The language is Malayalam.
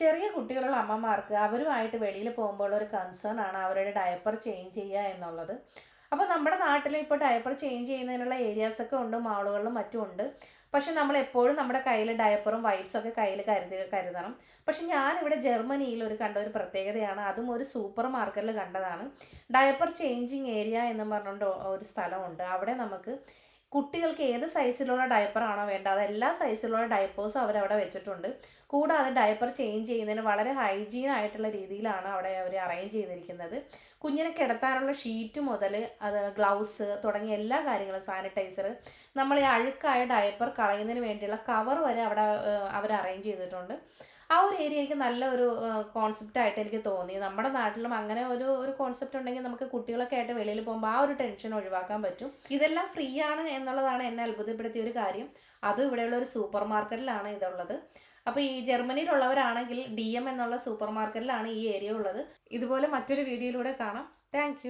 ചെറിയ കുട്ടികളുള്ള അമ്മമാർക്ക് അവരുമായിട്ട് വെളിയിൽ പോകുമ്പോൾ ഒരു കൺസേൺ ആണ് അവരുടെ ഡയപ്പർ ചേഞ്ച് ചെയ്യുക എന്നുള്ളത്. അപ്പോൾ നമ്മുടെ നാട്ടിൽ ഇപ്പോൾ ഡയപ്പർ ചേഞ്ച് ചെയ്യുന്നതിനുള്ള ഏരിയാസൊക്കെ ഉണ്ട് മാളുകളിലും മറ്റും ഉണ്ട്. പക്ഷെ നമ്മൾ എപ്പോഴും നമ്മുടെ കയ്യിൽ ഡയപ്പറും വൈപ്സും ഒക്കെ കയ്യിൽ കരുതി കരുതണം. പക്ഷെ ഞാനിവിടെ ജർമ്മനിയിൽ ഒരു കണ്ട ഒരു പ്രത്യേകതയാണ് അതും ഒരു സൂപ്പർ മാർക്കറ്റിൽ കണ്ടതാണ്. ഡയപ്പർ ചേഞ്ചിങ് ഏരിയ എന്ന് പറഞ്ഞുകൊണ്ട് ഒരു സ്ഥലമുണ്ട്. അവിടെ നമുക്ക് കുട്ടികൾക്ക് ഏത് സൈസിലുള്ള ഡയപ്പറാണോ വേണ്ടത്? എല്ലാ സൈസിലുള്ള ഡയപ്പേഴ്സും അവരവിടെ വെച്ചിട്ടുണ്ട്. കൂടാതെ ഡയപ്പർ ചേഞ്ച് ചെയ്യുന്നതിന് വളരെ ഹൈജീൻ ആയിട്ടുള്ള രീതിയിലാണ് അവിടെ അവർ അറേഞ്ച് ചെയ്തിരിക്കുന്നത്. കുഞ്ഞിനെ കിടത്താനുള്ള ഷീറ്റ് മുതൽ അത് ഗ്ലൗസ് തുടങ്ങിയ എല്ലാ കാര്യങ്ങളും സാനിറ്റൈസർ നമ്മൾ ഈ അഴുക്കായ ഡയപ്പർ കളയുന്നതിന് വേണ്ടിയുള്ള കവർ വരെ അവിടെ അവർ അറേഞ്ച് ചെയ്തിട്ടുണ്ട്. ആ ഒരു ഏരിയ എനിക്ക് നല്ല ഒരു കോൺസെപ്റ്റ് ആയിട്ട് എനിക്ക് തോന്നി. നമ്മുടെ നാട്ടിലും അങ്ങനെ ഒരു ഒരു കോൺസെപ്റ്റ് ഉണ്ടെങ്കിൽ നമുക്ക് കുട്ടികളൊക്കെ ആയിട്ട് വെളിയിൽ പോകുമ്പോൾ ആ ഒരു ടെൻഷൻ ഒഴിവാക്കാൻ പറ്റും. ഇതെല്ലാം ഫ്രീ ആണ് എന്നുള്ളതാണ് എന്നെ അത്ഭുതപ്പെടുത്തിയ ഒരു കാര്യം. അതും ഇവിടെയുള്ള ഒരു സൂപ്പർ മാർക്കറ്റിലാണ് ഇതുള്ളത്. അപ്പോൾ ഈ ജർമ്മനിയിലുള്ളവരാണെങ്കിൽ ഡി എം എന്നുള്ള സൂപ്പർ മാർക്കറ്റിലാണ് ഈ ഏരിയ ഉള്ളത്. ഇതുപോലെ മറ്റൊരു വീഡിയോയിലൂടെ കാണാം. താങ്ക്